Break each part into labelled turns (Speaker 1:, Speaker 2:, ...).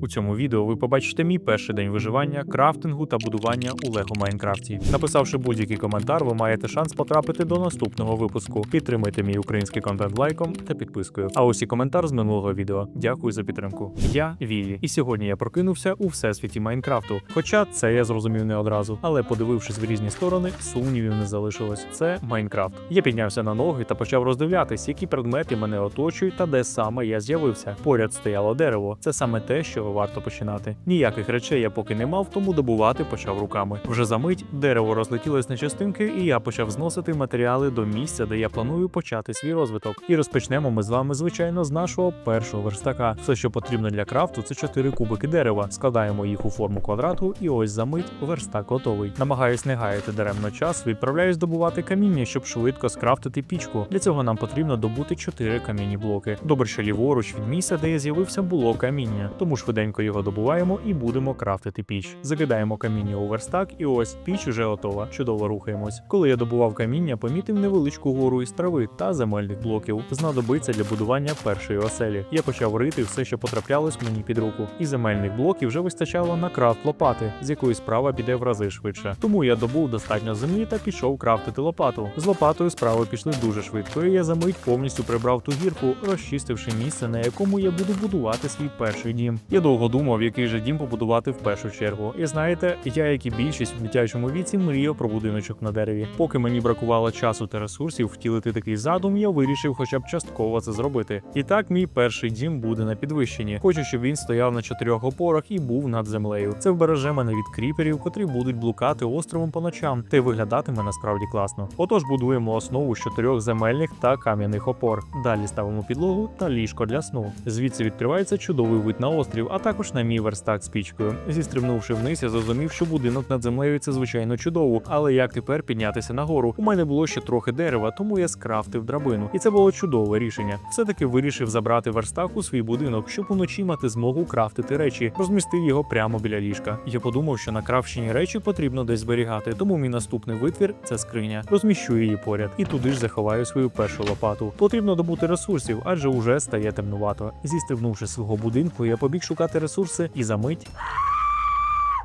Speaker 1: У цьому відео ви побачите мій перший день виживання, крафтингу та будування у Лего Майнкрафті. Написавши будь-який коментар, ви маєте шанс потрапити до наступного випуску. Підтримайте мій український контент лайком та підпискою. А ось і коментар з минулого відео. Дякую за підтримку. Я Вілі, і сьогодні я прокинувся у всесвіті Майнкрафту. Хоча це я зрозумів не одразу, але подивившись в різні сторони, сумнівів не залишилось. Це Майнкрафт. Я піднявся на ноги та почав роздивлятись, які предмети мене оточують та де саме я з'явився. Поряд стояло дерево. Це саме те, що варто починати. Ніяких речей я поки не мав, тому добувати почав руками. Вже за мить дерево розлетілось на частинки, і я почав зносити матеріали до місця, де я планую почати свій розвиток. І розпочнемо ми з вами, звичайно, з нашого першого верстака. Все, що потрібно для крафту, це 4 кубики дерева. Складаємо їх у форму квадрату, і ось за мить верстак готовий. Намагаюсь не гаяти даремно час, відправляюсь добувати каміння, щоб швидко скрафтити пічку. Для цього нам потрібно добути 4 камінні блоки. Добре, що ліворуч від місця, де я з'явився, було каміння. Тому швиденько його добуваємо і будемо крафтити піч. Закидаємо каміння у верстак, і ось піч уже готова. Чудово рухаємось. Коли я добував каміння, помітив невеличку гору із трави та земельних блоків. Знадобиться для будування першої оселі. Я почав рити все, що потраплялось мені під руку. І земельних блоків вже вистачало на крафт лопати, з якої справа піде в рази швидше. Тому я добув достатньо землі та пішов крафтити лопату. З лопатою справи пішли дуже швидко, і я за мить повністю прибрав ту гірку, розчистивши місце, на якому я буду будувати свій перший дім. Я довго думав, який же дім побудувати в першу чергу. І знаєте, я, як і більшість в дитячому віці, мріяв про будиночок на дереві. Поки мені бракувало часу та ресурсів втілити такий задум, я вирішив хоча б частково це зробити. І так, мій перший дім буде на підвищенні. Хочу, щоб він стояв на чотирьох опорах і був над землею. Це вбереже мене від кріперів, котрі будуть блукати островом по ночам, та й виглядатиме насправді класно. Отож будуємо основу з чотирьох земельних та кам'яних опор. Далі ставимо підлогу та ліжко для сну. Звідси відкривається чудовий вид на острів, а також на мій верстак з пічкою. Зістрибнувши вниз, я зрозумів, що будинок над землею це звичайно чудово. Але як тепер піднятися нагору? У мене було ще трохи дерева, тому я скрафтив драбину. І це було чудове рішення. Все-таки вирішив забрати верстак у свій будинок, щоб уночі мати змогу крафтити речі. Розмістив його прямо біля ліжка. Я подумав, що на крафчені речі потрібно десь зберігати, тому мій наступний витвір це скриня. Розміщу її поряд і туди ж заховаю свою першу лопату. Потрібно добути ресурсів, адже уже стає темнувато. Зістрибнувши свого будинку, я побіг шукати ресурси і за мить.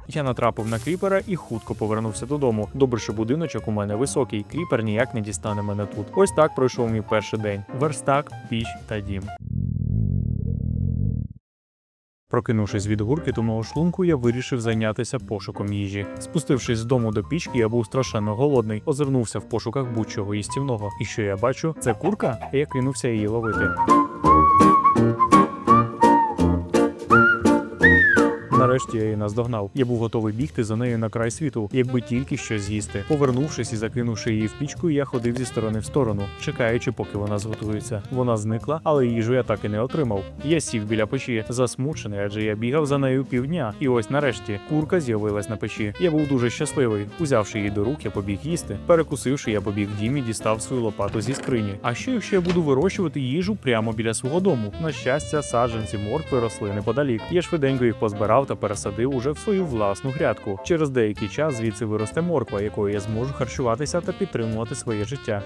Speaker 1: Я натрапив на кріпера і хутко повернувся додому. Добре, що будиночок у мене високий, кріпер ніяк не дістане мене тут. Ось так пройшов мій перший день: верстак, піч та дім. Прокинувшись від гуркіту шлунку, я вирішив зайнятися пошуком їжі. Спустившись з дому до пічки, я був страшенно голодний, озирнувся в пошуках будь-чого їстівного. І що я бачу? Це курка, я кинувся її ловити. Нарешті я її наздогнав. Я був готовий бігти за нею на край світу, якби тільки щось з'їсти. Повернувшись і закинувши її в пічку, я ходив зі сторони в сторону, чекаючи, поки вона зготується. Вона зникла, але їжу я так і не отримав. Я сів біля печі, засмучений, адже я бігав за нею півдня. І ось нарешті курка з'явилась на печі. Я був дуже щасливий. Узявши її до рук, я побіг їсти. Перекусивши, я побіг дім і дістав свою лопату зі скрині. А що якщо я буду вирощувати їжу прямо біля свого дому? На щастя, саджанці моркви росли неподалік. Я швиденько їх позбирав та пересадив уже в свою власну грядку. Через деякий час звідси виросте морква, якою я зможу харчуватися та підтримувати своє життя.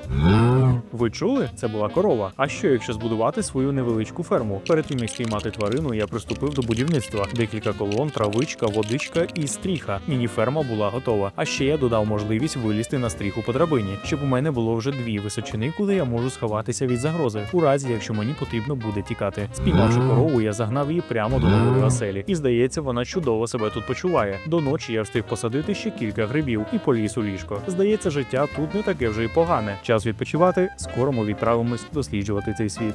Speaker 1: Ви чули? Це була корова. А що якщо збудувати свою невеличку ферму? Перед тим як спіймати тварину, я приступив до будівництва. Декілька колон, травичка, водичка і стріха. Міні-ферма була готова. А ще я додав можливість вилізти на стріху по драбині, щоб у мене було вже дві височини, куди я можу сховатися від загрози, у разі якщо мені потрібно буде тікати. Спіймавши корову, я загнав її прямо до нової оселі. І здається, вона чудово себе тут почуває. До ночі я встиг посадити ще кілька грибів і поліз у ліжко. Здається, життя тут не таке вже й погане. Час відпочивати. Скоро ми відправимось досліджувати цей світ.